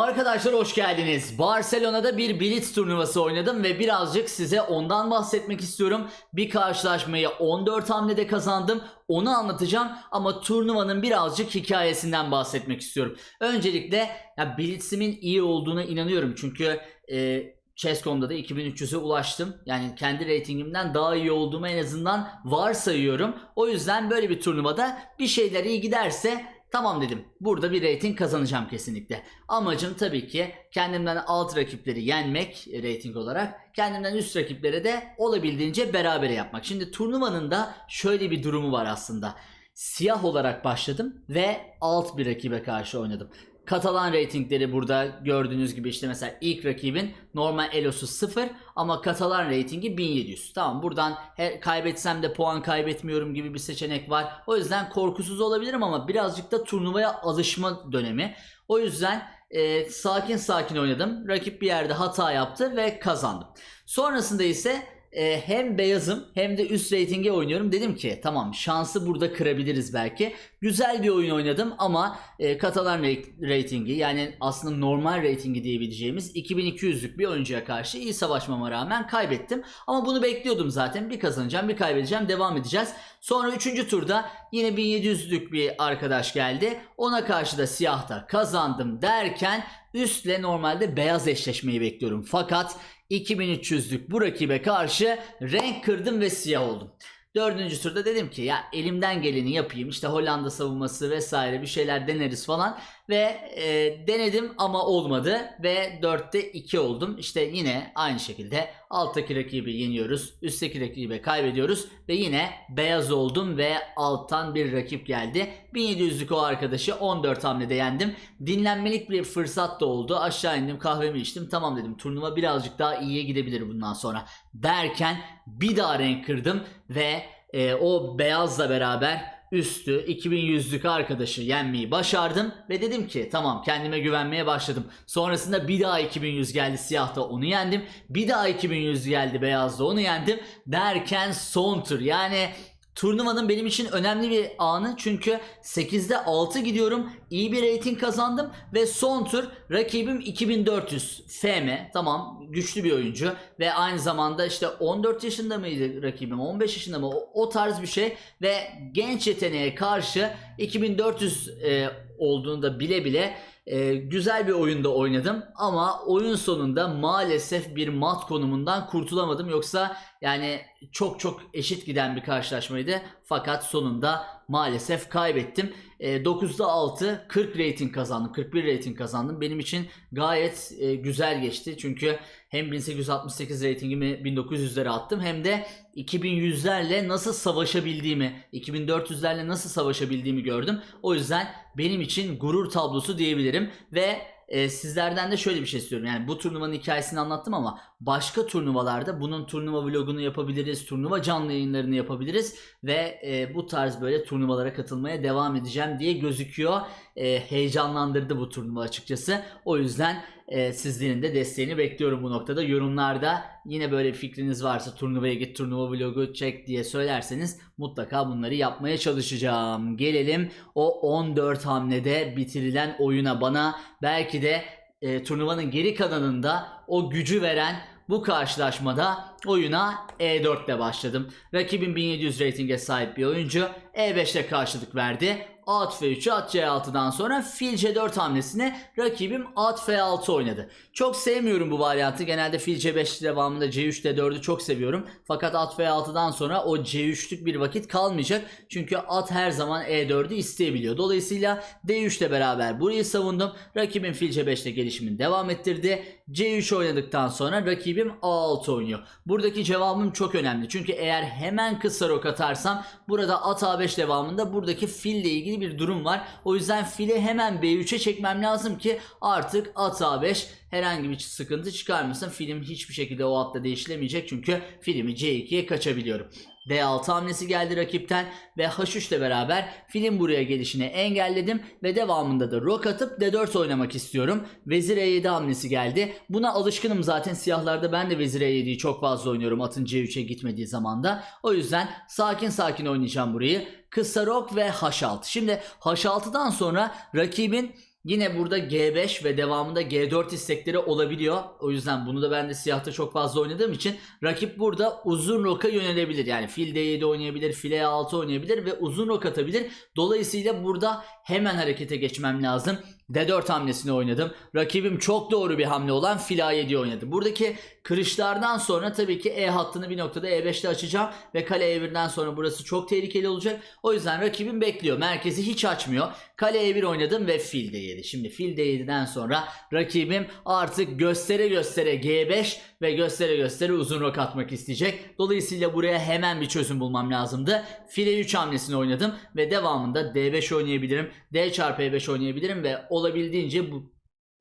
Arkadaşlar hoş geldiniz. Barcelona'da bir Blitz turnuvası oynadım ve birazcık size ondan bahsetmek istiyorum. Bir karşılaşmayı 14 hamlede kazandım. Onu anlatacağım ama turnuvanın birazcık hikayesinden bahsetmek istiyorum. Öncelikle ya Blitz'imin iyi olduğuna inanıyorum. Çünkü e, Chess.com'da da 2300'e ulaştım. Yani kendi reytingimden daha iyi olduğumu en azından varsayıyorum. O yüzden böyle bir turnuvada bir şeyler iyi giderse Tamam dedim. Burada bir reyting kazanacağım kesinlikle. Amacım tabii ki kendimden alt rakipleri yenmek reyting olarak. Kendimden üst rakiplere de olabildiğince berabere yapmak. Şimdi turnuvanın da şöyle bir durumu var aslında. Siyah olarak başladım ve alt bir rakibe karşı oynadım. Katalan reytingleri burada gördüğünüz gibi işte mesela ilk rakibin normal elosu 0 ama Katalan reytingi 1700. Tamam buradan kaybetsem de puan kaybetmiyorum gibi bir seçenek var. O yüzden korkusuz olabilirim ama birazcık da turnuvaya alışma dönemi. O yüzden e, sakin sakin oynadım. Rakip bir yerde hata yaptı ve kazandım. Sonrasında ise e, hem beyazım hem de üst reytinge oynuyorum. Dedim ki tamam şansı burada kırabiliriz belki. Güzel bir oyun oynadım ama e, Katalan rey- reytingi yani aslında normal reytingi diyebileceğimiz 2200'lük bir oyuncuya karşı iyi savaşmama rağmen kaybettim. Ama bunu bekliyordum zaten. Bir kazanacağım bir kaybedeceğim devam edeceğiz. Sonra 3. turda yine 1700'lük bir arkadaş geldi. Ona karşı da siyahta kazandım derken üstle normalde beyaz eşleşmeyi bekliyorum. Fakat 2300'lük bu rakibe karşı renk kırdım ve siyah oldum. Dördüncü turda dedim ki ya elimden geleni yapayım işte Hollanda savunması vesaire bir şeyler deneriz falan ve e, denedim ama olmadı ve 4'te 2 oldum. İşte yine aynı şekilde alttaki rakibi yeniyoruz üstteki rakibe kaybediyoruz ve yine beyaz oldum ve alttan bir rakip geldi. 1700'lük o arkadaşı 14 hamlede yendim. Dinlenmelik bir fırsat da oldu. Aşağı indim kahvemi içtim. Tamam dedim turnuva birazcık daha iyiye gidebilir bundan sonra. Derken bir daha renk kırdım ve e, o beyazla beraber üstü 2100'lük arkadaşı yenmeyi başardım ve dedim ki tamam kendime güvenmeye başladım. Sonrasında bir daha 2100 geldi siyahta onu yendim. Bir daha 2100 geldi beyazda onu yendim. Derken son tur yani Turnuvanın benim için önemli bir anı çünkü 8'de 6 gidiyorum. iyi bir rating kazandım ve son tur rakibim 2400 FM. Tamam güçlü bir oyuncu ve aynı zamanda işte 14 yaşında mıydı rakibim 15 yaşında mı o, o tarz bir şey ve genç yeteneğe karşı 2400 e, olduğunu da bile bile e, güzel bir oyunda oynadım ama oyun sonunda maalesef bir mat konumundan kurtulamadım yoksa yani çok çok eşit giden bir karşılaşmaydı fakat sonunda maalesef kaybettim. E, 9'da 6 40 rating kazandım 41 rating kazandım. Benim için gayet e, güzel geçti. Çünkü hem 1868 ratingimi 1900'lere attım hem de 2100'lerle nasıl savaşabildiğimi 2400'lerle nasıl savaşabildiğimi gördüm. O yüzden benim için gurur tablosu diyebilirim ve e, sizlerden de şöyle bir şey istiyorum. Yani bu turnuvanın hikayesini anlattım ama başka turnuvalarda bunun turnuva vlogunu yapabiliriz, turnuva canlı yayınlarını yapabiliriz ve e, bu tarz böyle turnuvalara katılmaya devam edeceğim diye gözüküyor. E, heyecanlandırdı bu turnuva açıkçası. O yüzden e, sizlerin de desteğini bekliyorum bu noktada. Yorumlarda yine böyle fikriniz varsa turnuvaya git, turnuva vlogu çek diye söylerseniz mutlaka bunları yapmaya çalışacağım. Gelelim o 14 hamlede bitirilen oyuna bana belki de e, turnuvanın geri kalanında o gücü veren bu karşılaşmada oyuna E4 ile başladım. Rakibim 1700 reytinge sahip bir oyuncu. E5'te karşılık verdi. At F3'ü at C6'dan sonra fil C4 hamlesine rakibim at F6 oynadı. Çok sevmiyorum bu varyantı. Genelde fil C5 devamında C3 D4'ü çok seviyorum. Fakat at F6'dan sonra o C3'lük bir vakit kalmayacak. Çünkü at her zaman E4'ü isteyebiliyor. Dolayısıyla D3 ile beraber burayı savundum. Rakibim fil C5'te gelişimini devam ettirdi. C3 oynadıktan sonra rakibim A6 oynuyor. Buradaki cevabım çok önemli. Çünkü eğer hemen kısa rok atarsam burada at A5 devamında buradaki fille ilgili bir durum var. O yüzden fili hemen B3'e çekmem lazım ki artık at A5 herhangi bir sıkıntı çıkarmasın. Film hiçbir şekilde o atta değişilemeyecek çünkü filmi C2'ye kaçabiliyorum. D6 hamlesi geldi rakipten ve H3 ile beraber film buraya gelişini engelledim ve devamında da rok atıp D4 oynamak istiyorum. Vezir E7 hamlesi geldi. Buna alışkınım zaten siyahlarda ben de Vezir E7'yi çok fazla oynuyorum atın C3'e gitmediği zaman da. O yüzden sakin sakin oynayacağım burayı. Kısa rok ve H6. Şimdi H6'dan sonra rakibin Yine burada G5 ve devamında G4 istekleri olabiliyor. O yüzden bunu da ben de siyahta çok fazla oynadığım için rakip burada uzun roka yönelebilir. Yani fil D7 oynayabilir, file E6 oynayabilir ve uzun rok atabilir. Dolayısıyla burada hemen harekete geçmem lazım. D4 hamlesini oynadım. Rakibim çok doğru bir hamle olan fil A7 oynadı. Buradaki kırışlardan sonra tabii ki E hattını bir noktada E5'te açacağım ve kale E1'den sonra burası çok tehlikeli olacak. O yüzden rakibim bekliyor. Merkezi hiç açmıyor. Kale E1 oynadım ve fil D7. Şimdi fil D7'den sonra rakibim artık göstere göstere G5 ve göstere göstere uzun rok atmak isteyecek. Dolayısıyla buraya hemen bir çözüm bulmam lazımdı. File 3 hamlesini oynadım ve devamında D5 oynayabilirim. D çarpı E5 oynayabilirim ve olabildiğince bu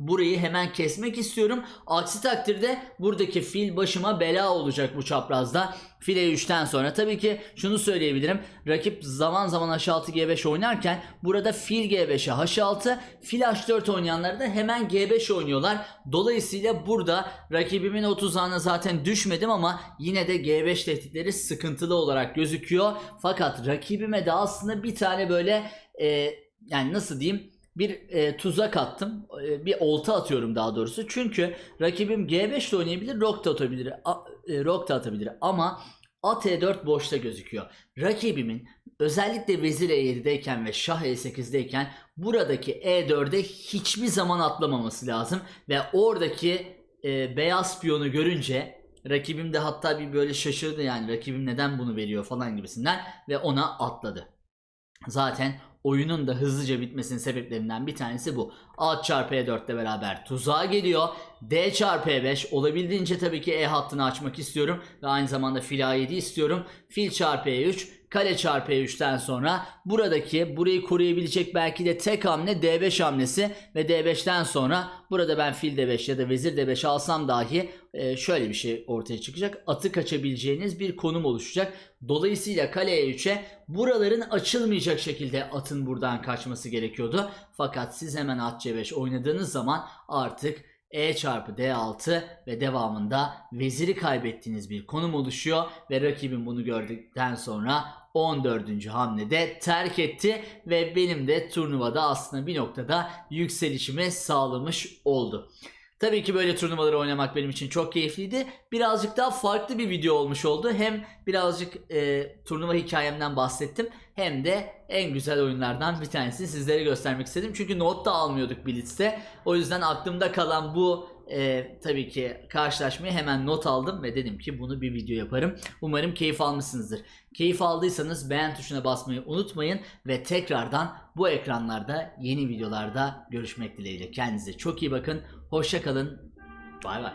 Burayı hemen kesmek istiyorum. Aksi takdirde buradaki fil başıma bela olacak bu çaprazda. File 3'ten sonra tabii ki şunu söyleyebilirim. Rakip zaman zaman H6 G5 oynarken burada fil G5'e H6, fil H4 oynayanlar da hemen G5 oynuyorlar. Dolayısıyla burada rakibimin o tuzağına zaten düşmedim ama yine de G5 tehditleri sıkıntılı olarak gözüküyor. Fakat rakibime de aslında bir tane böyle e, yani nasıl diyeyim bir e, tuzak attım. E, bir olta atıyorum daha doğrusu. Çünkü rakibim G5 de oynayabilir, rok da atabilir, a- e, rok da atabilir ama at E4 boşta gözüküyor. Rakibimin özellikle vezir E7'deyken ve şah E8'deyken buradaki E4'e hiçbir zaman atlamaması lazım ve oradaki e, beyaz piyonu görünce rakibim de hatta bir böyle şaşırdı yani rakibim neden bunu veriyor falan gibisinden ve ona atladı. Zaten oyunun da hızlıca bitmesinin sebeplerinden bir tanesi bu. A çarpı E4 ile beraber tuzağa geliyor. D çarpı E5 olabildiğince tabii ki E hattını açmak istiyorum. Ve aynı zamanda fil A7 istiyorum. Fil çarpı E3 kale çarpı E3'ten sonra buradaki burayı koruyabilecek belki de tek hamle D5 hamlesi ve D5'ten sonra burada ben fil D5 ya da vezir D5 alsam dahi e, şöyle bir şey ortaya çıkacak. Atı kaçabileceğiniz bir konum oluşacak. Dolayısıyla kale E3'e buraların açılmayacak şekilde atın buradan kaçması gerekiyordu. Fakat siz hemen at C5 oynadığınız zaman artık E çarpı D6 ve devamında veziri kaybettiğiniz bir konum oluşuyor ve rakibin bunu gördükten sonra 14. hamlede terk etti ve benim de turnuvada aslında bir noktada yükselişimi sağlamış oldu. Tabii ki böyle turnuvaları oynamak benim için çok keyifliydi. Birazcık daha farklı bir video olmuş oldu. Hem birazcık e, turnuva hikayemden bahsettim. Hem de en güzel oyunlardan bir tanesini sizlere göstermek istedim. Çünkü not da almıyorduk Blitz'te. O yüzden aklımda kalan bu e, tabii ki karşılaşmayı hemen not aldım ve dedim ki bunu bir video yaparım. Umarım keyif almışsınızdır. Keyif aldıysanız beğen tuşuna basmayı unutmayın ve tekrardan bu ekranlarda yeni videolarda görüşmek dileğiyle. Kendinize çok iyi bakın. Hoşça kalın. Bay bay.